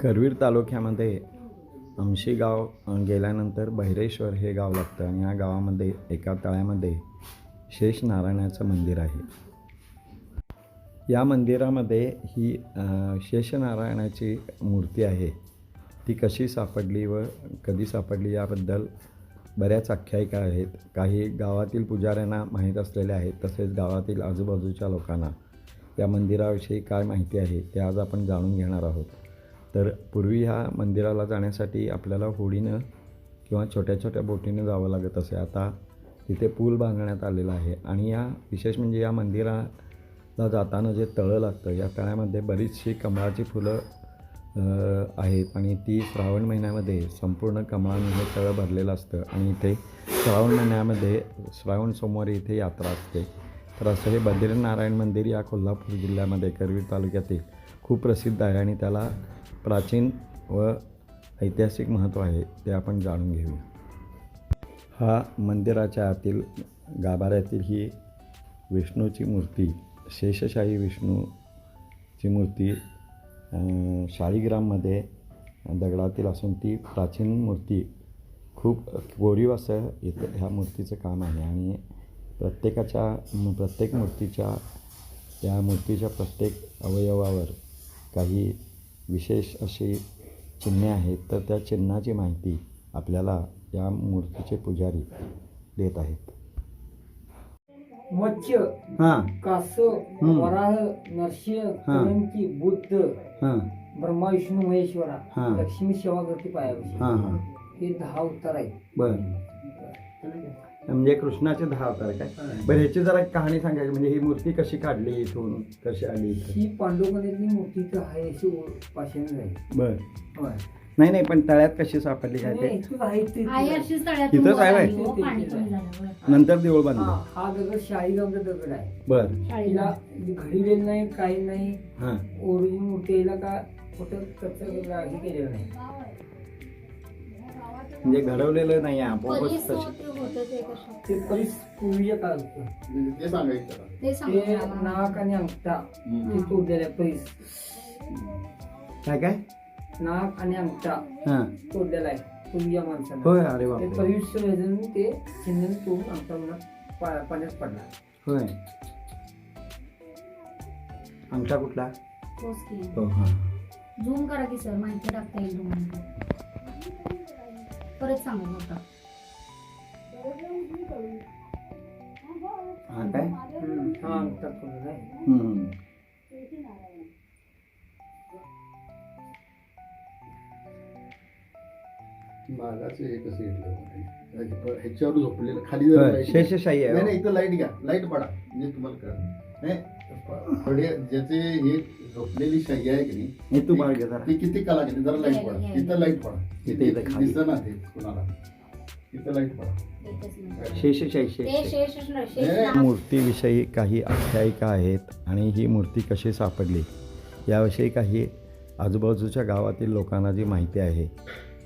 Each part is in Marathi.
करवीर तालुक्यामध्ये आमशी गाव गेल्यानंतर बहिरेश्वर हे गाव लागतं आणि या गावामध्ये एका तळ्यामध्ये शेष नारायणाचं मंदिर आहे. या मंदिरामध्ये ही शेषनारायणाची मूर्ती आहे. ती कशी सापडली व कधी सापडली याबद्दल बऱ्याच आख्यायिका आहेत. काही गावातील पुजाऱ्यांना माहीत असलेल्या आहेत तसेच गावातील आजूबाजूच्या लोकांना. या मंदिराविषयी काय माहिती आहे ते आज आपण जाणून घेणार आहोत. तर पूर्वी ह्या मंदिराला जाण्यासाठी आपल्याला होडीनं किंवा छोट्या छोट्या बोटीनं जावं लागत असे. आता तिथे पूल बांधण्यात आलेला आहे आणि या विशेष म्हणजे या मंदिराला जाताना जे तळं लागतं या तळ्यामध्ये बरीचशी कमळाची फुलं आहेत आणि ती श्रावण महिन्यामध्ये संपूर्ण कमळाने हे तळं भरलेलं असतं आणि इथे श्रावण महिन्यामध्ये श्रावण सोमवारी इथे यात्रा असते. तर असं हे बद्रीनारायण मंदिर या कोल्हापूर जिल्ह्यामध्ये करवीर तालुक्यातील खूप प्रसिद्ध आहे आणि त्याला प्राचीन व ऐतिहासिक महत्त्व आहे ते आपण जाणून घेऊया. हा मंदिराच्या आतील गाभाऱ्यातील ही विष्णूची मूर्ती शेषशाही विष्णूची मूर्ती शाळीग्राममध्ये दगडातील असून ती प्राचीन मूर्ती खूप कोरीव असं इथं ह्या मूर्तीचं काम आहे आणि प्रत्येकाच्या प्रत्येक मूर्तीच्या त्या मूर्तीच्या प्रत्येक अवयवावर काही विशेष अशी चिन्हे आहेत तर त्या चिन्हाची माहिती आपल्याला या मूर्तीचे पुजारी देत आहेत. मत्स्य हां. कास हम्म. वराह नरसिंह हा. कलंकी बुद्ध हां. ब्रह्मा विष्णू महेश्वरा. लक्ष्मी सेवा करते पायापाशी हां हां. हे दहा उत्तर आहेत. बरं. म्हणजे कृष्णाचे दहा अवतार काय? बरं ह्याची जरा कहाणी सांगायची म्हणजे ही मूर्ती कशी काढली इथून? कशी आली इथं ही पांडवकलेतली मूर्ती तर आहे अशी ओळ- पाषाण झाली बरं. होय. नाही नाही पण तळ्यात कशी सापडली काय नाही, ते आहे ते- आहे अशीच तळ्यातून इथंच आहे वर बाई? आली हो, पाणी. नंतर देऊळ हा बांधलं. हा दगड शाहीगावचा दगड आहे. बरं. तिला शाळेला. घडीलेलं नाही काही नाही. हां. ओरिजिनल मूर्ती याला का कुठं कच्चं हे केलेलं नाही. म्हणजे घडवलेलं नाही आपोआपच ते सांगायचं आम्हाला. नाक आणि अंगठा. ते तोडलेले आहे पैस काय काय? नाक आणि अंगठा. हां. तोडलेला आहे होय अरे ते बापरे वेदन तोडून पा- पाण्यात पडला. होय. अंगठा कुठला? की. हो हां. झूम करा की सर माहिती टाकता येईल तुम्हाला. परत सांगा मोठा हां काय? हम्म. हा अंगठा तोडलेला हे ह्याच्यावर झोपलेलं खाली जरा. शेषशाही नाही आहे नाही इथं लाइट घ्या. लाइट पडा. म्हणजे तुम्हाला कळणार नाही थोडे ज्याचे हे झोपलेली शाई आहे की नाही हे तू बाळ घे जरा. ती किती कला केली जरा लाइट पडा. इथं लाइट पडा. इथे- इथे खाली. दिसत ते कुणाला. लाइट पडा. शेषशाही हे. मूर्तीविषयी काही आख्यायिका आहेत आणि ही मूर्ती कशी सापडली? याविषयी काही आजूबाजूच्या गावातील लोकांना जी माहिती आहे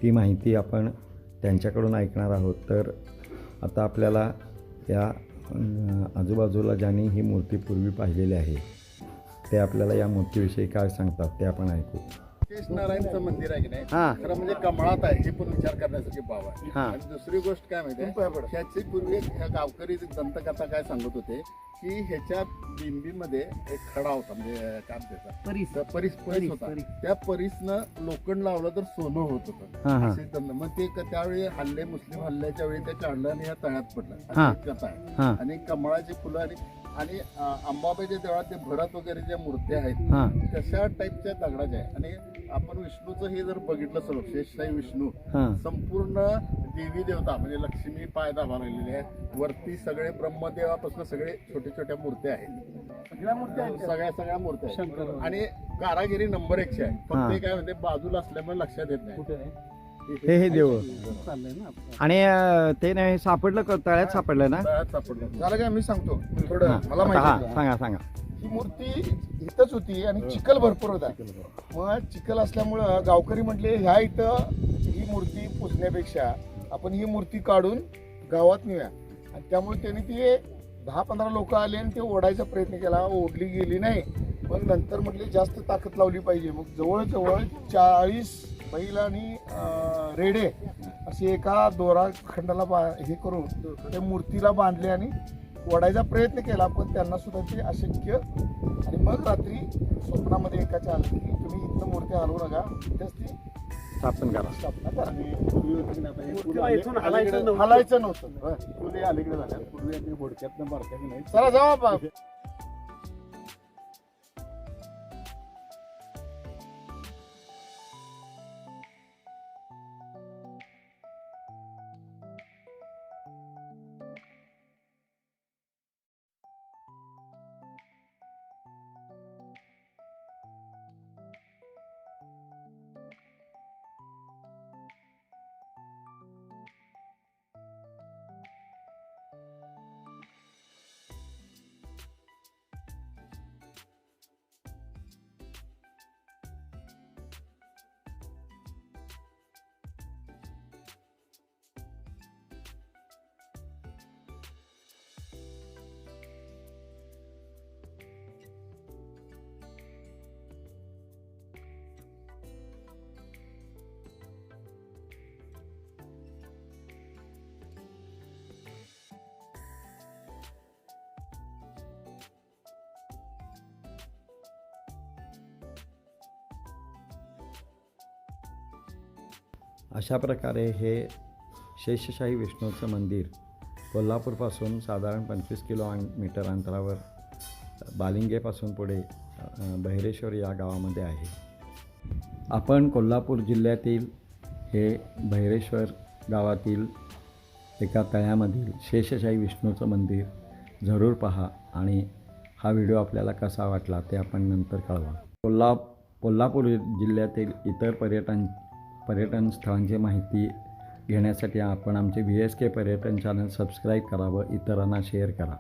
ती माहिती आपण त्यांच्याकडून ऐकणार आहोत. तर आता आपल्याला या आजूबाजूला ज्यांनी ही मूर्ती पूर्वी पाहिलेली आहे ते आपल्याला या मूर्तीविषयी काय सांगतात ते आपण ऐकू. नारायणचं मंदिर आहे की नाही? हां. खरं म्हणजे कमळात आहे हे पण विचार करण्यासारखी बाब आहे. हा. आणि दुसरी गोष्ट काय माहिती ह्याची पूर्वी एक ह्या गावकरी दंतकथा काय सांगत होते की ह्याच्या बिंबीमध्ये एक खडा होता म्हणजे काय त्याचा परीस. तर परीस होता. परीस. त्या परीसनं लोखंड लावलं तर सोनं होत होतं. हां असे दंत. मग ते क- त्यावेळी हल्ले मुस्लिम हल्ल्याच्या वेळी ते काढलं आणि ह्या तळ्यात पडलं. हा. अशी एक कथा आहे. हां. आणि कमळाची फुलं आणि आणि अं, अंबाबाईच्या देवळात ते भरत वगैरे ज्या मूर्त्या आहेत हां. तशा टाईपच्या दगडाच्या आहे आणि आपण विष्णूचं हे जर बघितलं सर्व शेषशाही विष्णू हां. संपूर्ण देवी देवता म्हणजे लक्ष्मी पाय दाबा लागलेली आहे वरती सगळे ब्रह्मदेवापासून सगळे छोटे छोट्या मूर्त्या आहेत. सगळ्या मूर्त्या सगळ्या सगळ्या मूर्त्या आहेत. आणि कारागिरी नंबर एकशे आहे. हा. फक्त ते काय म्हणते बाजूला असल्यामुळे लक्षात येत नाही. हे हे देव. आणि अं, ते नाही सापडलं का? तळ्यात सापडलं ना? तळ्यात सापडलं. झालं काय? मी सांगतो. थोडं हां, मला आता हां माहिती सांगा सांगा. ही मूर्ती इथंच होती आणि चिखल भरपूर होता. मग चिखल असल्यामुळं गावकरी म्हटले ह्या इथं ही मूर्ती पुजण्यापेक्षा आपण ही मूर्ती काढून गावात नेऊया. आणि त्यामुळे त्यांनी ती दहा पंधरा लोक आले आणि ते ओढायचा प्रयत्न केला. ओढली गेली नाही. पण मग नंतर म्हटले जास्त ताकद लावली पाहिजे. मग जवळजवळ चाळीस बैल आणि रेडे असे एका दोरा खंडाला बा हे करून त्या मूर्तीला बांधले आणि ओढायचा प्रयत्न केला पण त्यांना सुद्धा ते अशक्य. आणि मग रात्री स्वप्नामध्ये एकाच्या आलं की तुम्ही इथनं मूर्ती हलवू नका. तिथेच ती स्थापन करा. स्थापना करा. हलायचं नव्हतं. हलायचं नव्हतं. बरं. पूर्वी अलीकडे झाल्या पूर्वी बारक्यात नाही. चला जाऊ बा अशा प्रकारे हे शेषशाही विष्णूचं मंदिर कोल्हापूरपासून साधारण पंचवीस किलो मीटर अंतरावर बालिंगेपासून पुढे बहिरेश्वर या गावामध्ये आहे. आपण कोल्हापूर जिल्ह्यातील हे बहिरेश्वर गावातील एका तळ्यामधील शेषशाही विष्णूचं मंदिर जरूर पहा आणि हा व्हिडिओ आपल्याला कसा वाटला ते आपण नंतर कळवा. कोल्हा कोल्हापूर जिल्ह्यातील इतर पर्यटन पर्यटन स्थळांची माहिती घेण्यासाठी आपण आमचे व्ही एस के पर्यटन चॅनल सबस्क्राईब करा व इतरांना शेअर करा.